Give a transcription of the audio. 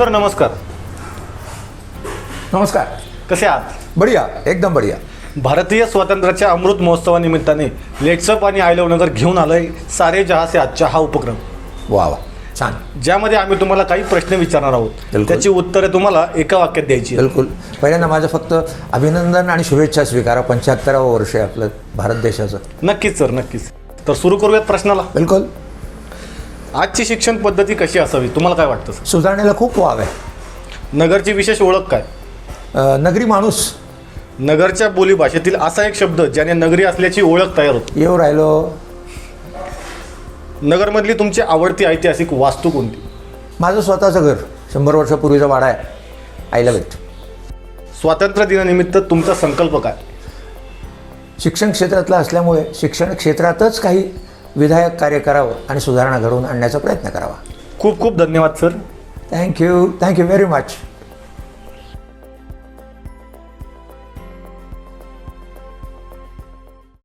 Sir नमस्कार. नमस्कार. कसे आहात? बढिया एकदम बढिया. भारतीय स्वातंत्र्याच्या अमृत महोत्सवानिमित्ताने लेट्सअप आणि आय लव्ह नगर घेऊन आलोय सारे जहा से आजचा हा उपक्रम. वा वा. छान. ज्यामध्ये आम्ही तुम्हाला काही प्रश्न विचारणार आहोत. बिलकुल. त्याची उत्तरे तुम्हाला एका वाक्यात द्यायची आहेत. बिलकुल. पहिल्यांदा माझं फक्त अभिनंदन आणि शुभेच्छा स्वीकारा. पंच्याहत्तरावं वर्ष आहे आपलं भारत देशाचं. नक्कीच सर नक्कीच. तर सुरू करूयात प्रश्नाला. बिलकुल. आजची शिक्षण पद्धती कशी असावी? तुम्हाला काय वाटतं सर? सुधारणेला खूप वाव आहे. नगरची विशेष ओळख काय? अं, नगरी माणूस. नगरच्या बोलीभाषेतील असा एक शब्द ज्याने नगरी असल्याची ओळख तयार होते. येऊ राहिलो. नगरमधली तुमची आवडती ऐतिहासिक वास्तू कोणती? माझं स्वतःचं घर शंभर वर्षापूर्वीचा वाडा आहे. लव्ह इट स्वातंत्र्य दिनानिमित्त तुमचा संकल्प काय? शिक्षण क्षेत्रातलं असल्यामुळे शिक्षण क्षेत्रातच काही विधायक कार्य करावं आणि सुधारणा घडवून आणण्याचा प्रयत्न करावा. खूप खूप धन्यवाद sir. Thank you thank you very much